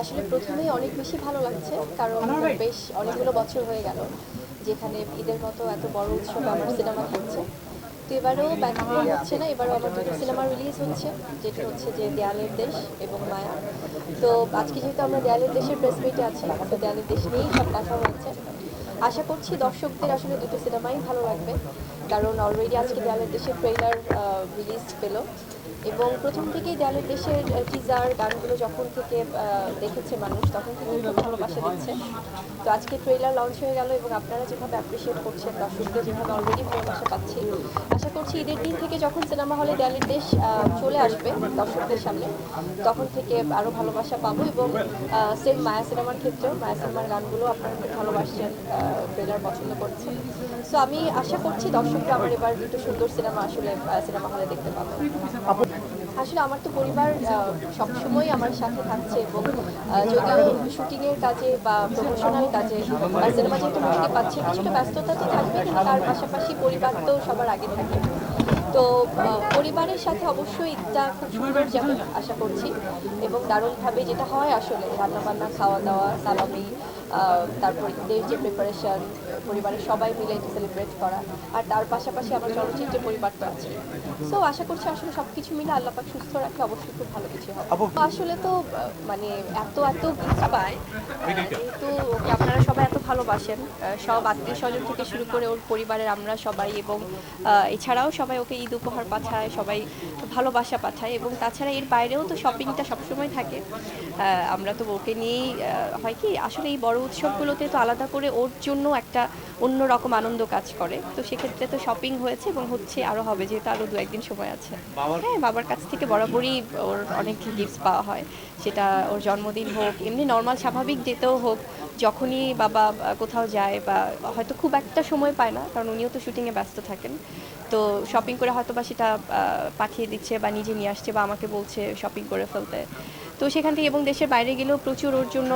আসলে প্রথমেই অনেক বেশি ভালো লাগছে, কারণ বেশ অনেকগুলো বছর হয়ে গেল যেখানে ঈদের মতো এত বড় উৎসবে আমার সিনেমা থাকছে। তো এবারেও ব্যতিক্রম হচ্ছে না, এবারও আমার দুটো সিনেমা রিলিজ হচ্ছে, যেটা হচ্ছে যে দেয়ালের দেশ এবং মায়া। তো আজকে যেহেতু আমরা দেয়ালের দেশের প্রেস মিটে আছি তো দেয়ালের দেশ নিয়েই সব কথা হচ্ছে। আশা করছি দর্শকদের আসলে দুটো সিনেমাই ভালো লাগবে, কারণ অলরেডি আজকে দেয়ালের দেশের ট্রেলার রিলিজ পেল। এবং প্রথম থেকেই দেয়ালের দেশের টিজার গানগুলো যখন থেকে দেখেছে মানুষ, তখন থেকেই খুব ভালোবাসা দিচ্ছে। তো আজকে ট্রেলার লঞ্চ হয়ে গেল এবং আপনারা যেভাবে অ্যাপ্রিসিয়েট করছেন দর্শকদের যেভাবে অলরেডি ভালোবাসা পাচ্ছি আশা করছি ঈদের দিন থেকে যখন সিনেমা হলে দেয়ালের দেশ চলে আসবে দর্শকদের সামনে, তখন থেকে আরও ভালোবাসা পাবো এবং সেম মায়া সিনেমার ক্ষেত্রেও মায়া সিনেমার গানগুলো আপনারা খুব ভালোবাসছেন ট্রেলার পছন্দ করছেন। সো আমি আশা করছি দর্শকরা আমার এবার দুটো সুন্দর সিনেমা আসলে সিনেমা হলে দেখতে পাবে আসলে আমার তো পরিবার সবসময় আমার সাথে থাকছে এবং যদিও শুটিংয়ের কাজে বা প্রফেশনাল কাজে সিনেমা যেহেতু মুক্তি পাচ্ছে কিছুটা ব্যস্ততা তো থাকবে, কিন্তু তার পাশাপাশি পরিবার তো সবার আগে থাকে। তো পরিবারের সাথে অবশ্যই ঈদটা খুব সুন্দর যাবে আশা করছি। এবং দারুণভাবে যেটা হয় আসলে রান্নাবান্না খাওয়া দাওয়া সালামি তারপর ঈদের যে প্রিপারেশন পরিবারের সবাই মিলে এটা সেলিব্রেট করা। আর তার পাশাপাশি আমার চলচ্চিত্রের পরিবার তো আছে। সো আশা করছি আসলে সব কিছু মিলে আল্লাপাক সুস্থ রাখে অবশ্যই খুব ভালো কিছু হবে। আসলে তো মানে এত এত গিফট পায় যেহেতু ওকে আপনারা সবাই এত ভালোবাসেন সব আত্মীয় স্বজন থেকে শুরু করে ওর পরিবারের আমরা সবাই এবং এছাড়াও সবাই ওকে ঈদ উপহার পাঠায় সবাই ভালোবাসা পাঠায় এবং তাছাড়া এর বাইরেও তো শপিংটা সবসময় থাকে। আমরা তো ওকে নিয়েই হয় কি আসলে এই বড় উৎসবগুলোতে তো আলাদা করে ওর জন্য একটা অন্য রকম আনন্দ কাজ করে। তো সেক্ষেত্রে তো শপিং হয়েছে এবং হচ্ছে আরও হবে যেহেতু আরও দু একদিন সময় আছে। হ্যাঁ বাবার কাছ থেকে বরাবরই ওর অনেক গিফটস পাওয়া হয়। সেটা ওর জন্মদিন হোক এমনি নর্মাল স্বাভাবিক ডেতেও হোক যখনই বাবা কোথাও যায় বা হয়তো খুব একটা সময় পায় না কারণ উনিও তো শুটিংয়ে ব্যস্ত থাকেন। তো শপিং করে হয়তো বা সেটা পাঠিয়ে দিচ্ছে বা নিজে নিয়ে আসছে বা আমাকে বলছে শপিং করে ফেলতে। তো সেখান থেকে এবং দেশের বাইরে গেলেও প্রচুর ওর জন্য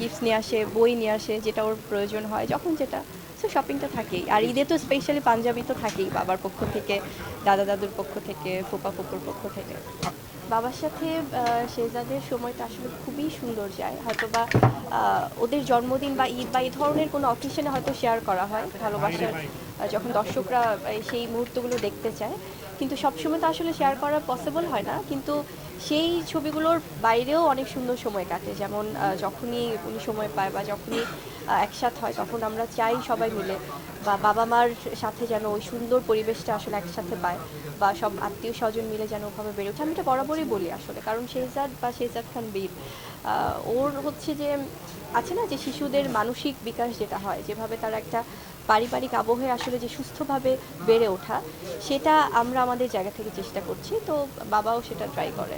গিফটস নিয়ে আসে, বই নিয়ে আসে, যেটা ওর প্রয়োজন হয়, যখন যেটা। সো শপিংটা থাকেই। আর ঈদে তো স্পেশালি পাঞ্জাবি তো থাকেই বাবার পক্ষ থেকে দাদা দাদুর পক্ষ থেকে ফুপা ফুপুর পক্ষ থেকে। বাবার সাথে আহ, শেহজাদের সময়টা আসলে খুবই সুন্দর যায়। হয়তো বা ওদের জন্মদিন বা ঈদ বা এই ধরনের কোনো অকেশনে হয়তো শেয়ার করা হয় ভালোবাসার যখন দর্শকরা সেই মুহূর্তগুলো দেখতে চায়। কিন্তু সবসময় তো আসলে শেয়ার করা পসিবল হয় না। কিন্তু সেই ছবিগুলোর বাইরেও অনেক সুন্দর সময় কাটে। যেমন যখনই উনি সময় পায় বা যখনই একসাথ হয়, তখন আমরা চাই সবাই মিলে বা বাবা মার সাথে যেন ওই সুন্দর পরিবেশটা আসলে একসাথে পায় বা সব আত্মীয় স্বজন মিলে যেন ওভাবে বেড়ে ওঠে। আমি এটা বরাবরই বলি আসলে, কারণ শেহজাদ বা শেহজাদ খান বীর ওর হচ্ছে যে আছে না যে শিশুদের মানসিক বিকাশ যেটা হয়, যেভাবে তার একটা পারিবারিক আবহে আসলে যে সুস্থভাবে বেড়ে ওঠা, সেটা আমরা আমাদের জায়গা থেকে চেষ্টা করছি। তো বাবাও সেটা ট্রাই করে।